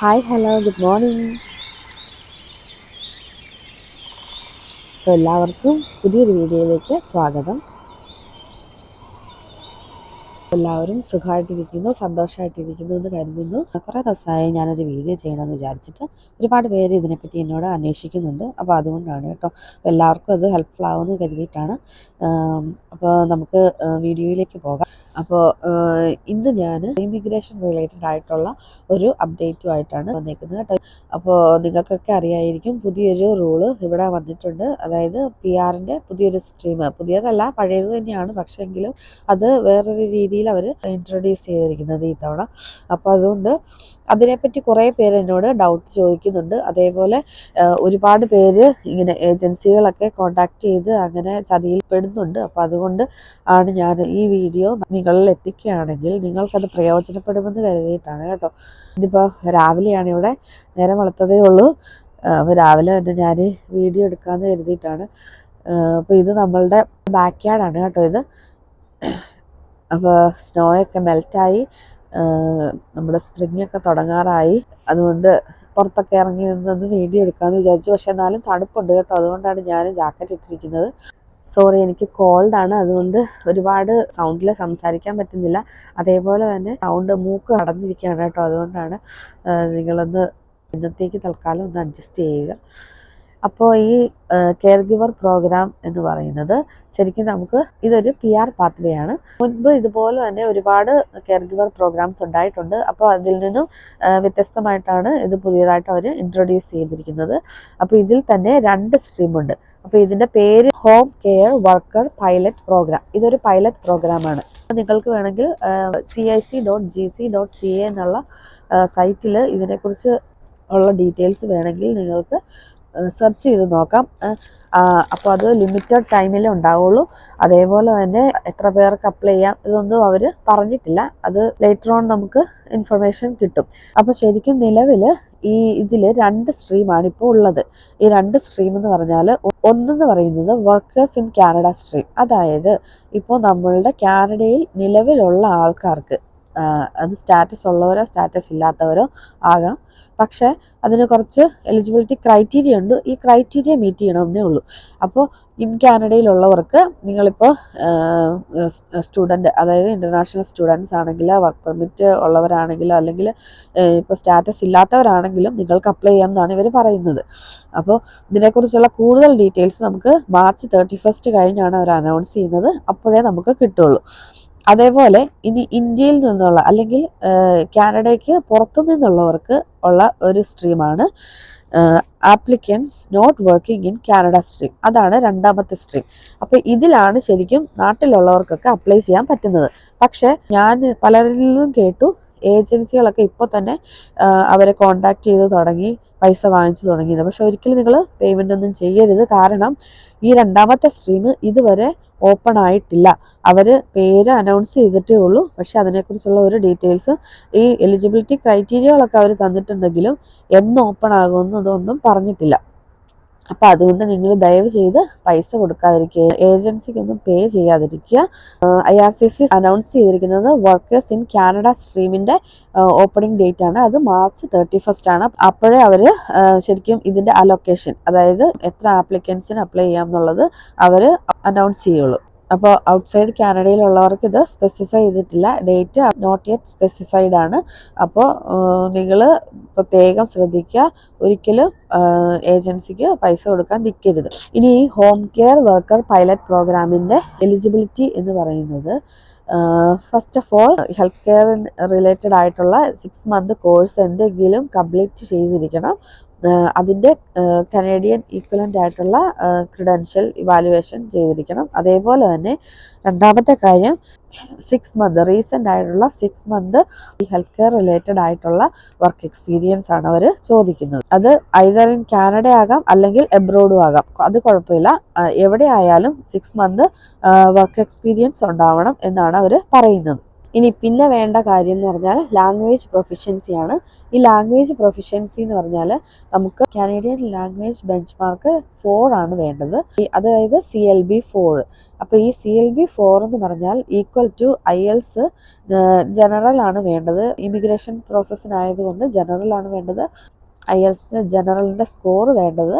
Hi hello good morning എല്ലാവർക്കും പുതിയൊരു വീഡിയോയിലേക്ക് സ്വാഗതം. എല്ലാവരും സുഖമായിട്ടിരിക്കുന്നു സന്തോഷമായിട്ടിരിക്കുന്നു എന്ന് കരുതുന്നു. കുറേ ദിവസമായി ഞാനൊരു വീഡിയോ ചെയ്യണമെന്ന് വിചാരിച്ചിട്ട് ഒരുപാട് പേര് ഇതിനെപ്പറ്റി എന്നോട് അന്വേഷിക്കുന്നുണ്ട്. അപ്പോൾ അതുകൊണ്ടാണ് കേട്ടോ. എല്ലാവർക്കും അത് ഹെൽപ്ഫുൾ ആവുമെന്ന് കരുതിയിട്ടാണ്. അപ്പോൾ നമുക്ക് വീഡിയോയിലേക്ക് പോകാം. അപ്പോൾ ഇന്ന് ഞാൻ ഇമിഗ്രേഷൻ റിലേറ്റഡ് ആയിട്ടുള്ള ഒരു അപ്ഡേറ്റുമായിട്ടാണ് വന്നേക്കുന്നത് കേട്ടോ. അപ്പോൾ നിങ്ങൾക്കൊക്കെ അറിയായിരിക്കും പുതിയൊരു റൂൾ ഇവിടെ വന്നിട്ടുണ്ട്. അതായത് പി ആറിന്റെ പുതിയൊരു സ്ട്രീം പുതിയതല്ല പഴയത് തന്നെയാണ്. പക്ഷേ എങ്കിലും അത് വേറൊരു രീതിയിൽ അവർ ഇൻട്രൊഡ്യൂസ് ചെയ്തിരിക്കുന്നത് ഈ തവണ. അപ്പോൾ അതുകൊണ്ട് അതിനെപ്പറ്റി കുറേ പേര് എന്നോട് ഡൗട്ട് ചോദിക്കുന്നുണ്ട്. അതേപോലെ ഒരുപാട് പേര് ഇങ്ങനെ ഏജൻസികളൊക്കെ കോണ്ടാക്ട് ചെയ്ത് അങ്ങനെ ചതിയിൽ പെടുന്നുണ്ട് അപ്പോൾ അതുകൊണ്ട് ആണ് ഞാൻ ഈ വീഡിയോ നിങ്ങളിൽ എത്തിക്കുകയാണെങ്കിൽ നിങ്ങൾക്കത് പ്രയോജനപ്പെടുമെന്ന് കരുതിയിട്ടാണ് കേട്ടോ. ഇതിപ്പോൾ രാവിലെയാണ് ഇവിടെ നേരം വളർത്തതേ ഉള്ളൂ. അപ്പോൾ രാവിലെ തന്നെ ഞാൻ വീഡിയോ എടുക്കാമെന്ന് കരുതിയിട്ടാണ്. അപ്പോൾ ഇത് നമ്മളുടെ ബാക്ക് യാർഡാണ് കേട്ടോ ഇത്. അപ്പോൾ സ്നോയൊക്കെ മെൽറ്റായി നമ്മുടെ സ്പ്രിംഗ് ഒക്കെ തുടങ്ങാറായി. അതുകൊണ്ട് പുറത്തൊക്കെ ഇറങ്ങി നിന്നൊന്ന് വീഡിയോ എടുക്കാമെന്ന് വിചാരിച്ചു. പക്ഷെ എന്നാലും തണുപ്പുണ്ട് കേട്ടോ. അതുകൊണ്ടാണ് ഞാൻ ജാക്കറ്റ് ഇട്ടിരിക്കുന്നത്. സോറി എനിക്ക് കോൾഡ് ആണ്. അതുകൊണ്ട് ഒരുപാട് സൗണ്ടിൽ സംസാരിക്കാൻ പറ്റുന്നില്ല. അതേപോലെ തന്നെ സൗണ്ട് മൂക്ക് അടഞ്ഞിരിക്കുകയാണ് കേട്ടോ. അതുകൊണ്ടാണ് നിങ്ങളൊന്ന് ഇന്നത്തേക്ക് തൽക്കാലം ഒന്ന് അഡ്ജസ്റ്റ് ചെയ്യുക. അപ്പോൾ ഈ കെയർ ഗിവർ പ്രോഗ്രാം എന്ന് പറയുന്നത് ശരിക്കും നമുക്ക് ഇതൊരു പി ആർ പാത്വേ ആണ്. മുൻപ് ഇതുപോലെ തന്നെ ഒരുപാട് കെയർ ഗിവർ പ്രോഗ്രാംസ് ഉണ്ടായിട്ടുണ്ട്. അപ്പോൾ അതിൽ നിന്നും വ്യത്യസ്തമായിട്ടാണ് ഇത് പുതിയതായിട്ട് അവർ ഇൻട്രൊഡ്യൂസ് ചെയ്തിരിക്കുന്നത്. അപ്പോൾ ഇതിൽ തന്നെ രണ്ട് സ്ട്രീമുണ്ട് അപ്പോൾ ഇതിന്റെ പേര് home care worker pilot program ഇതൊരു പൈലറ്റ് പ്രോഗ്രാമാണ് നിങ്ങൾക്ക് വേണമെങ്കിൽ C I C dot G C dot C A എന്നുള്ള സൈറ്റിൽ ഇതിനെക്കുറിച്ച് ഉള്ള ഡീറ്റെയിൽസ് വേണമെങ്കിൽ നിങ്ങൾക്ക് സെർച്ച് ചെയ്ത് നോക്കാം. അപ്പോൾ അത് ലിമിറ്റഡ് ടൈമിലേ ഉണ്ടാവുള്ളൂ. അതേപോലെ തന്നെ എത്ര പേർക്ക് അപ്ലൈ ചെയ്യാം ഇതൊന്നും അവർ പറഞ്ഞിട്ടില്ല. അത് ലേറ്റർ ഓൺ നമുക്ക് ഇൻഫർമേഷൻ കിട്ടും. അപ്പോൾ ശരിക്കും നിലവിൽ ഈ ഇതിൽ രണ്ട് സ്ട്രീമാണ് ഇപ്പോൾ ഉള്ളത്. ഈ രണ്ട് സ്ട്രീം എന്ന് പറഞ്ഞാൽ ഒന്നെന്ന് പറയുന്നത് വർക്കേഴ്സ് ഇൻ കാനഡ സ്ട്രീം അതായത് ഇപ്പോൾ നമ്മളുടെ കാനഡയിൽ നിലവിലുള്ള ആൾക്കാർക്ക് അത് സ്റ്റാറ്റസ് ഉള്ളവരോ സ്റ്റാറ്റസ് ഇല്ലാത്തവരോ ആകാം. പക്ഷേ അതിന് കുറച്ച് എലിജിബിലിറ്റി ക്രൈറ്റീരിയ ഉണ്ട്. ഈ ക്രൈറ്റീരിയ മീറ്റ് ചെയ്യണമെന്നേ ഉള്ളൂ. അപ്പോൾ ഇൻ കാനഡയിലുള്ളവർക്ക് നിങ്ങളിപ്പോൾ സ്റ്റുഡന്റ് അതായത് ഇന്റർനാഷണൽ സ്റ്റുഡൻസ് ആണെങ്കിൽ വർക്ക് പെർമിറ്റ് ഉള്ളവരാണെങ്കിലോ അല്ലെങ്കിൽ ഇപ്പോൾ സ്റ്റാറ്റസ് ഇല്ലാത്തവരാണെങ്കിലും നിങ്ങൾക്ക് അപ്ലൈ ചെയ്യാമെന്നാണ് ഇവർ പറയുന്നത്. അപ്പോൾ ഇതിനെക്കുറിച്ചുള്ള കൂടുതൽ ഡീറ്റെയിൽസ് നമുക്ക് മാർച്ച് തേർട്ടി ഫസ്റ്റ് കഴിഞ്ഞാണ് അവർ അനൗൺസ് ചെയ്യുന്നത്. അപ്പോഴേ നമുക്ക് കിട്ടുള്ളൂ. അതേപോലെ ഇനി ഇന്ത്യയിൽ നിന്നുള്ള അല്ലെങ്കിൽ കാനഡയ്ക്ക് പുറത്തു നിന്നുള്ളവർക്ക് ഉള്ള ഒരു സ്ട്രീമാണ് applicants not working in Canada stream. അതാണ് രണ്ടാമത്തെ സ്ട്രീം. അപ്പോൾ ഇതിലാണ് ശരിക്കും നാട്ടിലുള്ളവർക്കൊക്കെ അപ്ലൈ ചെയ്യാൻ പറ്റുന്നത്. പക്ഷെ ഞാൻ പലരിൽ നിന്നും കേട്ടു ഏജൻസികളൊക്കെ ഇപ്പോൾ തന്നെ അവരെ കോണ്ടാക്ട് ചെയ്ത് തുടങ്ങി പൈസ വാങ്ങിച്ചു തുടങ്ങിയത്. പക്ഷെ ഒരിക്കലും നിങ്ങൾ പേയ്മെന്റ് ഒന്നും ചെയ്യരുത്. കാരണം ഈ രണ്ടാമത്തെ സ്ട്രീം ഇതുവരെ ഓപ്പൺ ആയിട്ടില്ല. അവർ പേര് അനൗൺസ് ചെയ്തിട്ടേ ഉള്ളൂ. പക്ഷെ അതിനെക്കുറിച്ചുള്ള ഒരു ഡീറ്റെയിൽസ് ഈ എലിജിബിലിറ്റി ക്രൈറ്റീരിയകളൊക്കെ അവർ തന്നിട്ടുണ്ടെങ്കിലും എന്ന് ഓപ്പൺ ആകുമെന്നതൊന്നും പറഞ്ഞിട്ടില്ല. അപ്പം അതുകൊണ്ട് നിങ്ങൾ ദയവ് ചെയ്ത് പൈസ കൊടുക്കാതിരിക്കുക. ഏജൻസിക്കൊന്നും പേ ചെയ്യാതിരിക്കുക. I R C C announce ചെയ്തിരിക്കുന്നത് വർക്കേഴ്സ് ഇൻ കാനഡ സ്ട്രീമിന്റെ ഓപ്പണിംഗ് ഡേറ്റ് ആണ്. അത് മാർച്ച് തേർട്ടി ഫസ്റ്റ് ആണ്. അപ്പോഴേ അവർ ശരിക്കും ഇതിന്റെ അലൊക്കേഷൻ അതായത് എത്ര ആപ്ലിക്കൻസിന് അപ്ലൈ ചെയ്യാം എന്നുള്ളത് അവർ അനൗൺസ് ചെയ്യുള്ളൂ. അപ്പോൾ ഔട്ട്സൈഡ് കാനഡയിലുള്ളവർക്ക് ഇത് സ്പെസിഫൈ ചെയ്തിട്ടില്ല. ഡേറ്റ് നോട്ട് യെറ്റ് സ്പെസിഫൈഡ് ആണ്. അപ്പോൾ നിങ്ങൾ പ്രത്യേകം ശ്രദ്ധിക്കുക. ഒരിക്കലും ഏജൻസിക്ക് പൈസ കൊടുക്കാൻ നിൽക്കരുത് ഇനി ഹോം കെയർ വർക്കർ പൈലറ്റ് പ്രോഗ്രാമിന്റെ എലിജിബിലിറ്റി എന്ന് പറയുന്നത് first of all health care related ആയിട്ടുള്ള സിക്സ് മന്ത് കോഴ്സ് എന്തെങ്കിലും കംപ്ലീറ്റ് ചെയ്തിരിക്കണം. അതിന്റെ കനേഡിയൻ ഈക്വലന്റ് ആയിട്ടുള്ള ക്രിഡൻഷ്യൽ ഇവാലുവേഷൻ ചെയ്തിരിക്കണം. അതേപോലെ തന്നെ രണ്ടാമത്തെ കാര്യം സിക്സ് മന്ത് റീസെന്റ് ആയിട്ടുള്ള സിക്സ് മന്ത് ഈ ഹെൽത്ത് കെയർ റിലേറ്റഡ് ആയിട്ടുള്ള വർക്ക് എക്സ്പീരിയൻസ് ആണ് അവർ ചോദിക്കുന്നത്. അത് ഐതർ ഇൻ കാനഡ ആകാം അല്ലെങ്കിൽ എബ്രോഡും ആകാം. അത് കുഴപ്പമില്ല. എവിടെ ആയാലും സിക്സ് മന്ത് വർക്ക് എക്സ്പീരിയൻസ് ഉണ്ടാവണം എന്നാണ് അവർ പറയുന്നത്. ഇനി പിന്നെ വേണ്ട കാര്യം എന്ന് പറഞ്ഞാൽ ലാംഗ്വേജ് പ്രൊഫിഷ്യൻസി ആണ്. ഈ ലാംഗ്വേജ് പ്രൊഫിഷ്യൻസി എന്ന് പറഞ്ഞാൽ നമുക്ക് Canadian language bench mark four ആണ് വേണ്ടത്. അതായത് സി എൽ ബി ഫോർ അപ്പോൾ ഈ സി എൽ ബി ഫോർ എന്ന് പറഞ്ഞാൽ equal to IELTS general ആണ് വേണ്ടത്. ഇമിഗ്രേഷൻ പ്രോസസ്സിനായതുകൊണ്ട് ജനറൽ ആണ് വേണ്ടത്. ഐ എൽസ് ജനറലിന്റെ സ്കോർ വേണ്ടത്.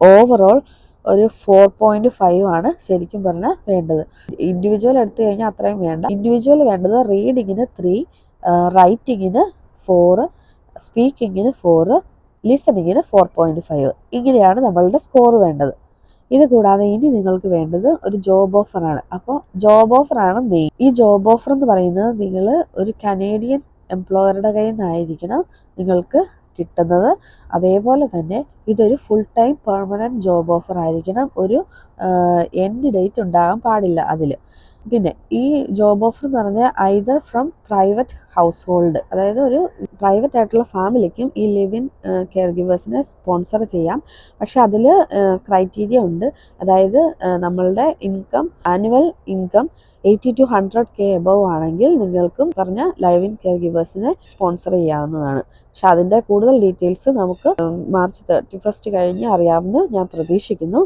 ഓവറോൾ ഒരു ഫോർ പോയിന്റ് ഫൈവ് ആണ് ശരിക്കും പറഞ്ഞാൽ വേണ്ടത്. ഇൻഡിവിജ്വൽ എടുത്തു കഴിഞ്ഞാൽ അത്രയും വേണ്ട. ഇൻഡിവിജ്വൽ വേണ്ടത് റീഡിങ്ങിന് ത്രീ റൈറ്റിങ്ങിന് ഫോറ് സ്പീക്കിങ്ങിന് ഫോറ് ലിസണിങ്ങിന് ഫോർ പോയിന്റ് ഫൈവ് ഇങ്ങനെയാണ് നമ്മളുടെ സ്കോർ വേണ്ടത്. ഇത് കൂടാതെ ഇനി നിങ്ങൾക്ക് വേണ്ടത് ഒരു ജോബ് ഓഫറാണ് അപ്പോൾ ജോബ് ഓഫറാണ് മെയിൻ ഈ ജോബ് ഓഫർ എന്ന് പറയുന്നത് നിങ്ങൾ ഒരു കനേഡിയൻ എംപ്ലോയറുടെ കയ്യിൽ നിന്നായിരിക്കണം നിങ്ങൾക്ക് കിട്ടുന്നത്. അതേപോലെ തന്നെ ഇതൊരു full time permanent job offer ആയിരിക്കണം. ഒരു എൻഡ് ഡേറ്റ് ഉണ്ടാകാൻ പാടില്ല അതിൽ പിന്നെ ഈ ജോബ് ഓഫർ എന്ന് പറഞ്ഞാൽ either from private household അതായത് ഒരു പ്രൈവറ്റ് ആയിട്ടുള്ള ഫാമിലിക്കും ഈ ലിവ് ഇൻ കെയർ ഗിവേഴ്സിനെ സ്പോൺസർ ചെയ്യാം. പക്ഷെ അതിൽ ക്രൈറ്റീരിയ ഉണ്ട്. അതായത് നമ്മളുടെ income annual income eighty two hundred K above ആണെങ്കിൽ നിങ്ങൾക്കും പറഞ്ഞ ലൈവ് ഇൻ കെയർ ഗിവേഴ്സിനെ സ്പോൺസർ ചെയ്യാവുന്നതാണ്. പക്ഷെ അതിന്റെ കൂടുതൽ ഡീറ്റെയിൽസ് നമുക്ക് മാർച്ച് തേർട്ടി ഫസ്റ്റ് കഴിഞ്ഞ് അറിയാമെന്ന് ഞാൻ പ്രതീക്ഷിക്കുന്നു.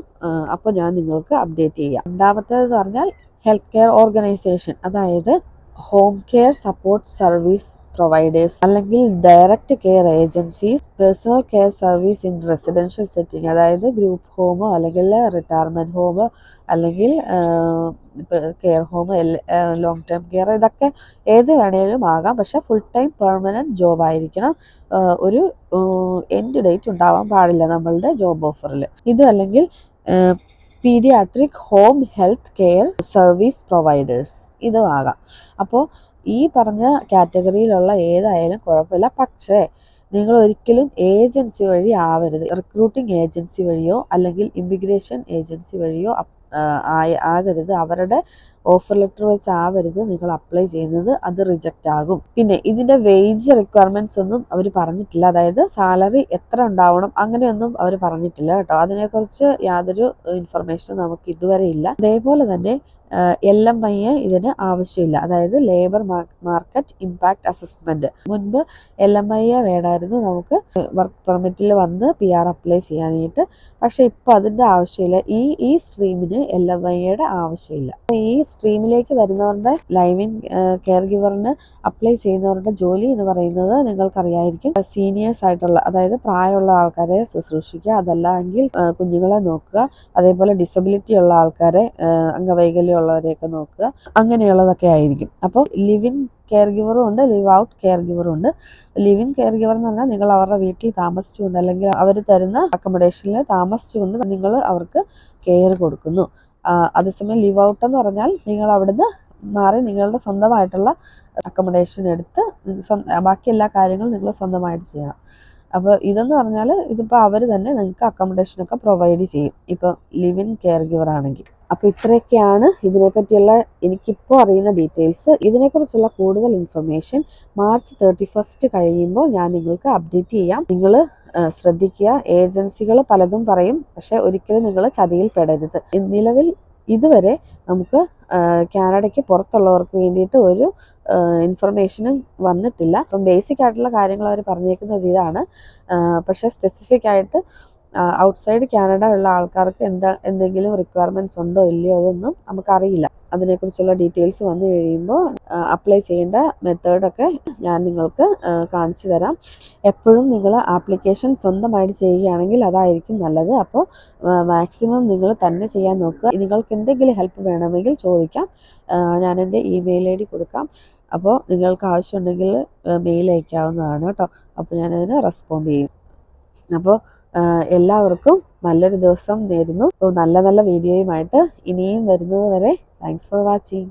അപ്പോൾ ഞാൻ നിങ്ങൾക്ക് അപ്ഡേറ്റ് ചെയ്യാം. രണ്ടാമത്തേത് പറഞ്ഞാൽ ഹെൽത്ത് കെയർ ഓർഗനൈസേഷൻ അതായത് home care support service providers അല്ലെങ്കിൽ direct care agencies personal care service in residential setting അതായത് ഗ്രൂപ്പ് ഹോമോ അല്ലെങ്കിൽ റിട്ടയർമെന്റ് ഹോം അല്ലെങ്കിൽ care home long term care ഇതൊക്കെ ഏത് വേണേലും ആകാം. പക്ഷെ ഫുൾ ടൈം പെർമനന്റ് ജോബ് ആയിരിക്കണം. ഒരു എൻഡ് ഡേറ്റ് ഉണ്ടാവാൻ പാടില്ല നമ്മളുടെ ജോബ് ഓഫറിൽ ഇത് അല്ലെങ്കിൽ paediatric home health care service providers ഇതും ആകാം. അപ്പോൾ ഈ പറഞ്ഞ കാറ്റഗറിയിലുള്ള ഏതായാലും കുഴപ്പമില്ല. പക്ഷേ നിങ്ങൾ ഒരിക്കലും ഏജൻസി വഴി ആവരുത്. റിക്രൂട്ടിംഗ് ഏജൻസി വഴിയോ അല്ലെങ്കിൽ ഇമിഗ്രേഷൻ ഏജൻസി വഴിയോ ആകരുത്. അവരുടെ ഓഫർ ലെറ്റർ വെച്ച് ആവരുത് നിങ്ങൾ അപ്ലൈ ചെയ്യുന്നത് അത് റിജക്റ്റ് ആകും. പിന്നെ ഇതിന്റെ വേജ് റിക്വയർമെന്റ്സ് ഒന്നും അവർ പറഞ്ഞിട്ടില്ല. അതായത് സാലറി എത്ര ഉണ്ടാവണം അങ്ങനെയൊന്നും അവർ പറഞ്ഞിട്ടില്ല കേട്ടോ. അതിനെക്കുറിച്ച് യാതൊരു ഇൻഫർമേഷനും നമുക്ക് ഇതുവരെ ഇല്ല. അതേപോലെ തന്നെ എൽ എം ഇതിന് ആവശ്യമില്ല. അതായത് ലേബർ മാർക്കറ്റ് ഇമ്പാക്ട് അസസ്മെന്റ് മുൻപ് എൽ എം വേണമായിരുന്നു നമുക്ക് വർക്ക് പെർമിറ്റിൽ വന്ന് പി ആർ അപ്ലൈ ചെയ്യാനായിട്ട്. പക്ഷെ ഇപ്പൊ അതിന്റെ ആവശ്യമില്ല. ഈ ഈ സ്ട്രീമിന് എൽ എം ഐ ആവശ്യമില്ല. ഈ സ്ട്രീമിലേക്ക് വരുന്നവരുടെ ലൈവിൻ കെയർ ഗിവറിന് അപ്ലൈ ചെയ്യുന്നവരുടെ ജോലി എന്ന് പറയുന്നത് നിങ്ങൾക്കറിയായിരിക്കും. സീനിയേഴ്സ് ആയിട്ടുള്ള അതായത് പ്രായമുള്ള ആൾക്കാരെ ശുശ്രൂഷിക്കുക അതല്ല എങ്കിൽ കുഞ്ഞുങ്ങളെ നോക്കുക അതേപോലെ ഡിസബിലിറ്റി ഉള്ള ആൾക്കാരെ അംഗവൈകല്യമുള്ളവരെയൊക്കെ നോക്കുക അങ്ങനെയുള്ളതൊക്കെ ആയിരിക്കും. അപ്പോൾ ലിവിൻ കെയർ ഗിവറും ഉണ്ട് ലിവ് ഔട്ട് കെയർ ഗിവറും ഉണ്ട്. ലിവിൻ കെയർ ഗിവർ എന്ന് പറഞ്ഞാൽ നിങ്ങൾ അവരുടെ വീട്ടിൽ താമസിച്ചുകൊണ്ട് അല്ലെങ്കിൽ അവർ തരുന്ന അക്കോമഡേഷനിൽ താമസിച്ചുകൊണ്ട് നിങ്ങൾ അവർക്ക് കെയർ കൊടുക്കുന്നു. അതേസമയം ലീവ് ഔട്ട് എന്ന് പറഞ്ഞാൽ നിങ്ങൾ അവിടുന്ന് മാറി നിങ്ങളുടെ സ്വന്തമായിട്ടുള്ള അക്കോമഡേഷൻ എടുത്ത് ബാക്കി എല്ലാ കാര്യങ്ങളും നിങ്ങൾ സ്വന്തമായിട്ട് ചെയ്യണം. അപ്പോൾ ഇതെന്ന് പറഞ്ഞാൽ ഇതിപ്പോൾ അവർ തന്നെ നിങ്ങൾക്ക് അക്കോമഡേഷനൊക്കെ പ്രൊവൈഡ് ചെയ്യും. ഇപ്പോൾ ലിവിൻ കെയർ ഗിവർ ആണെങ്കിൽ. അപ്പോൾ ഇത്രയൊക്കെയാണ് ഇതിനെപ്പറ്റിയുള്ള എനിക്കിപ്പോൾ അറിയുന്ന ഡീറ്റെയിൽസ് ഇതിനെക്കുറിച്ചുള്ള കൂടുതൽ ഇൻഫർമേഷൻ മാർച്ച് തേർട്ടി ഫസ്റ്റ് കഴിയുമ്പോൾ ഞാൻ നിങ്ങൾക്ക് അപ്ഡേറ്റ് ചെയ്യാം. നിങ്ങൾ ശ്രദ്ധിക്കുക. ഏജൻസികൾ പലതും പറയും പക്ഷെ ഒരിക്കലും നിങ്ങൾ ചതിയിൽ പെടരുത്. നിലവിൽ ഇതുവരെ നമുക്ക് കാനഡയ്ക്ക് പുറത്തുള്ളവർക്ക് വേണ്ടിയിട്ട് ഒരു ഇൻഫർമേഷനും വന്നിട്ടില്ല. അപ്പം ബേസിക് ആയിട്ടുള്ള കാര്യങ്ങൾ അവർ പറഞ്ഞേക്കുന്നത് ഇതാണ്. പക്ഷേ സ്പെസിഫിക് ആയിട്ട് ഔട്ട്സൈഡ് കാനഡ ഉള്ള ആൾക്കാർക്ക് എന്താ എന്തെങ്കിലും റിക്വയർമെന്റ്സ് ഉണ്ടോ ഇല്ലയോ അതൊന്നും നമുക്കറിയില്ല. അതിനെക്കുറിച്ചുള്ള ഡീറ്റെയിൽസ് വന്നു കഴിയുമ്പോൾ അപ്ലൈ ചെയ്യേണ്ട മെത്തേഡൊക്കെ ഞാൻ നിങ്ങൾക്ക് കാണിച്ചു തരാം. എപ്പോഴും നിങ്ങൾ ആപ്ലിക്കേഷൻ സ്വന്തമായിട്ട് ചെയ്യുകയാണെങ്കിൽ അതായിരിക്കും നല്ലത്. അപ്പോൾ മാക്സിമം നിങ്ങൾ തന്നെ ചെയ്യാൻ നോക്കുക. നിങ്ങൾക്ക് എന്തെങ്കിലും ഹെൽപ്പ് വേണമെങ്കിൽ ചോദിക്കാം. ഞാൻ എന്റെ ഇമെയിൽ ഐ ഡി കൊടുക്കാം. അപ്പോൾ നിങ്ങൾക്ക് ആവശ്യമുണ്ടെങ്കിൽ മെയിൽ അയക്കാവുന്നതാണ് കേട്ടോ. അപ്പോൾ ഞാനതിന് റെസ്പോണ്ട് ചെയ്യും. അപ്പോൾ എല്ലാവർക്കും നല്ലൊരു ദിവസം നേരുന്നു. നല്ല നല്ല വീഡിയോയുമായിട്ട് ഇനിയും വരുന്നത് വരെ. Thanks for watching